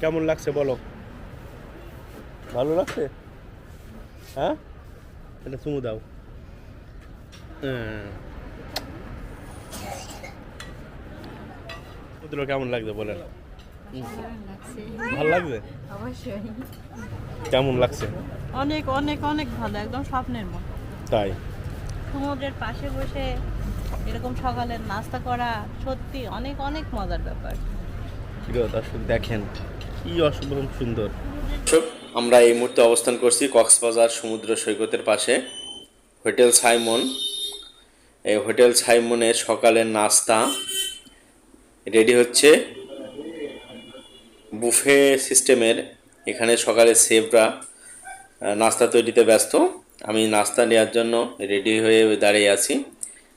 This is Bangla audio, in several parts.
কেমন লাগছে বলো? ভালো লাগছে? হ্যাঁ? এটা চুমু দাও। হ্যাঁ। সমুদ্র কেমন লাগছে বলেন? লাগছে ভালো লাগছে? অবশ্যই কেমন লাগছে? অনেক অনেক অনেক ভালো একদম স্বপ্নের মতো। তাই? সমুদ্রের পাশে বসে এরকম সকালের নাস্তা করা সত্যি অনেক অনেক মজার ব্যাপার। দর্শক দেখেন কি অসম্ভব সুন্দর। আমরা এই মুহূর্তে অবস্থান করছি কক্সবাজার সমুদ্র সৈকতের পাশে, হোটেল সাইমন। এই হোটেল সাইমনের সকালের নাস্তা রেডি হচ্ছে। বুফে সিস্টেমের, এখানে সকালে সেফরা নাস্তা তৈরিতে ব্যস্ত। আমি নাস্তা নেওয়ার জন্য রেডি হয়ে দাঁড়িয়ে আছি।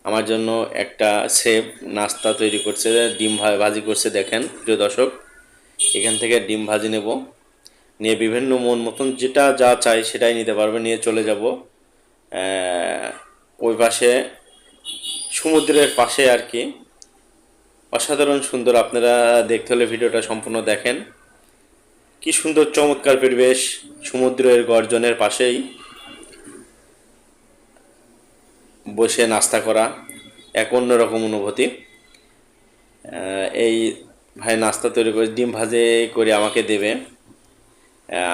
আমার জন্য একটা সেফ নাস্তা তৈরি করছে, ডিম ভাজি করছে, দেখেন, প্রিয় দর্শক। এখান থেকে ডিম ভাজি নেব। নিয়ে বিভিন্ন মন মতন যেটা যা চাই সেটাই নিতে পারবে। নিয়ে চলে যাব ওই পাশে সমুদ্রের পাশে আর কি। অসাধারণ সুন্দর, আপনারা দেখতে হলে ভিডিওটা সম্পূর্ণ দেখেন। কি সুন্দর, চমৎকার পরিবেশ, সমুদ্রের গর্জনের পাশেই। বসে নাস্তা করা, এক অন্যরকম অনুভূতি। এই ভাই, নাস্তা তৈরি করে, ডিম ভাজে করে আমাকে দেবে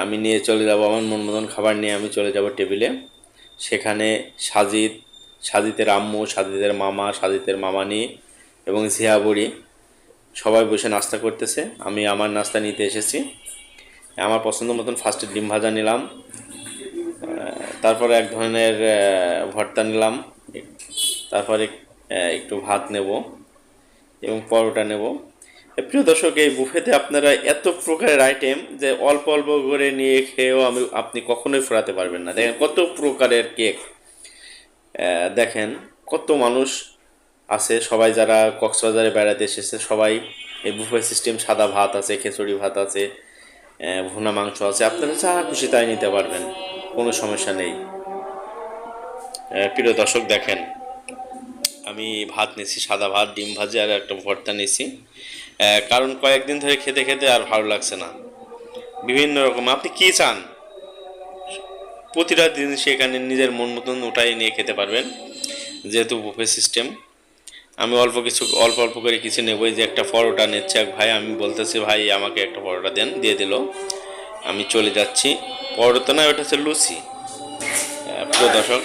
আমি নিয়ে চলে যাব আমার মন মতন খাবার নিয়ে, আমি চলে যাব টেবিলে। সেখানে সাজিদ সাজিতের আম্মু, সাজিদের মামা সাজিতের মামানি এবং বুড়ি সবাই বসে নাস্তা করতেছে। আমি আমার নাস্তা নিতে এসেছি। আমার পছন্দ মতন ফার্স্টে ডিম ভাজা নিলাম। তারপরে এক ধরনের ভর্তা নিলাম। তারপরে একটু ভাত নেব এবং পরোটা নেব। প্রিয় দর্শক, এই বুফেতে আপনারা এত প্রকারের আইটেম যে অল্প অল্প করে নিয়ে খেয়েও আমি, আপনি কখনোই ফেরাতে পারবেন না। দেখেন কত প্রকারের কেক দেখেন কত মানুষ আছে, সবাই যারা কক্সবাজারে বেড়াতে এসেছে, সবাই এই বুফে সিস্টেম সাদা ভাত আছে, খিচুড়ি ভাত আছে ভুনা মাংস আছে। আপনারা যা খুশি তাই নিতে পারবেন, কোনো সমস্যা নেই। প্রিয় দর্শক, দেখেন আমি ভাত নিয়েছি, সাদা ভাত, ডিম ভাজি আর একটা ভর্তা নিয়েছি। কারণ কয়েকদিন ধরে খেতে খেতে আর ভালো লাগছে না। বিভিন্ন রকম। আপনি কি চান? প্রতিটা দিন সেখানে নিজের মন মতন ওটাই নিয়ে খেতে পারবেন, যেহেতু বুফে সিস্টেম আমি অল্প কিছু, অল্প অল্প করে কিছু নেবই যে একটা পরোটা নিচ্ছে এক ভাই, আমি বলতেছি, ভাই, আমাকে একটা পরোটা দেন, দিয়ে দিল। আমি চলে যাচ্ছি। পরোটা না, ওটা হচ্ছে লুচি। প্রিয় দর্শক।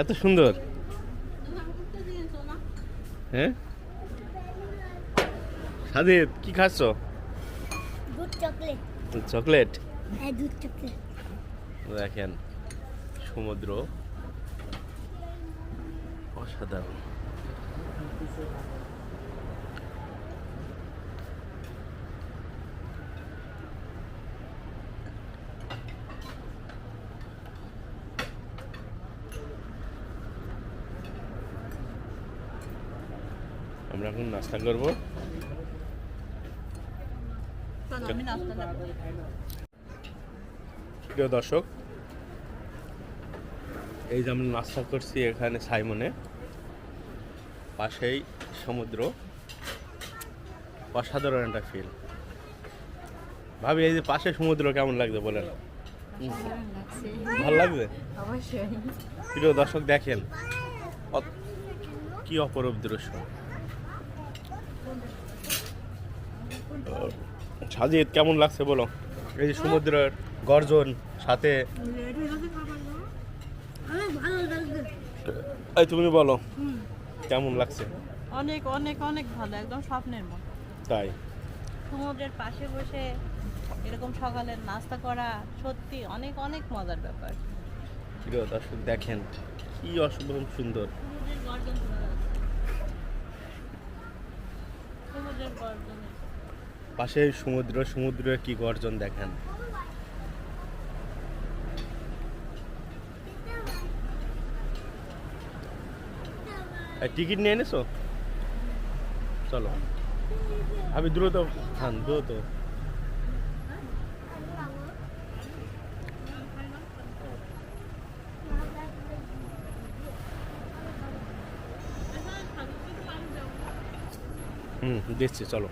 এত সুন্দর। হ্যাঁ? সাদিদ কি খাচ্ছ? হ্যাঁ চকলেট। দেখেন সমুদ্র। অসাধারণ। আমরা এখন নাস্তা করব। প্রিয় দর্শক এই যে আমরা নাস্তা করছি এখানে সাইমনে পাশেই সমুদ্র। অসাধারণ একটা ফিল ভাবি এই যে পাশে সমুদ্র কেমন লাগছে বলেন? ভালো লাগবে প্রিয় দর্শক দেখেন কি অপরূপ দৃশ্য। সাজিদ কেমন লাগছে বলো? এই যে সমুদ্রের গর্জন সাথে। এই তুমি বলো কেমন লাগছে? অনেক অনেক অনেক ভালো একদম স্বপ্নের মতো। তাই? সমুদ্রের পাশে বসে এরকম সকালের নাস্তা করা সত্যি অনেক অনেক মজার ব্যাপার। প্রিয় দর্শক দেখেন কি অসম্ভব সুন্দর। সমুদ্রের গর্জন শোনা যাচ্ছে সমুদ্রের গর্জন পাশে সমুদ্র, সমুদ্রের কি গর্জন দেখেন? টিকিট নিয়ে এনেছো? চলো। আমি দ্রুত খান, দ্রুত। হুম, দিচ্ছি, চলো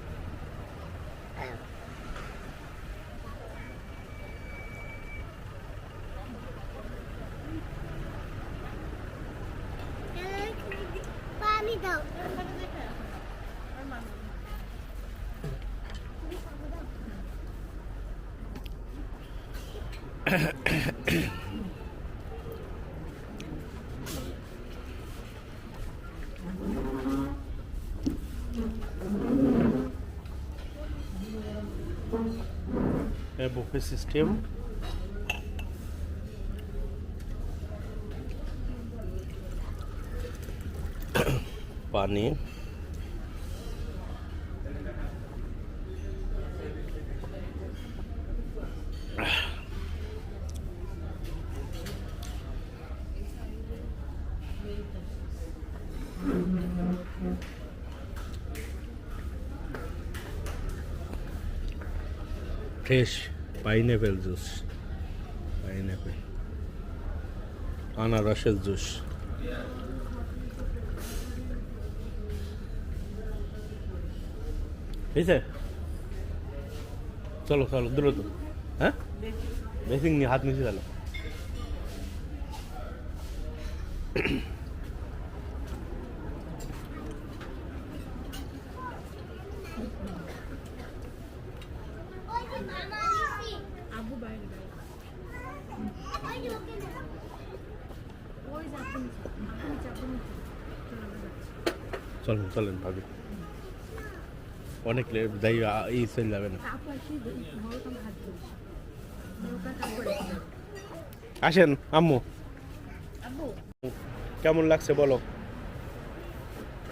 পানি দাও বুফে সিস্টেম পানি ফ্রেশ পাইনঅ্যাপেল জুস পাইনঅ্যাপেল আনারসের জুস হয়েছে চলো চলো, দ্রুত। হ্যাঁ? বেসিং নিয়ে হাত মিশে গেল ওই যে মামা দিছি আবু বাইরে ওই চলেন চলেন ভাবি। অনেক লেট যাই এই সেল যাবে না। আসেন আম্মু। কেমন লাগছে বলো?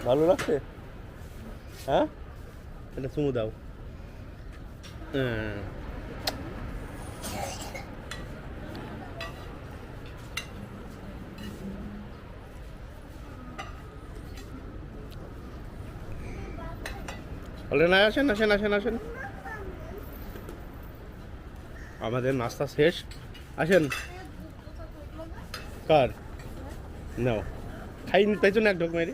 ভালো লাগছে? হ্যাঁ? এটা চুমু দাও। হ্যাঁ। বলে না, আসেন আসেন আসেন আসেন। আমাদের নাস্তা শেষ। আসেন। কার? নাও। খাইনি তাই জন্য এক ঢোক মেরে।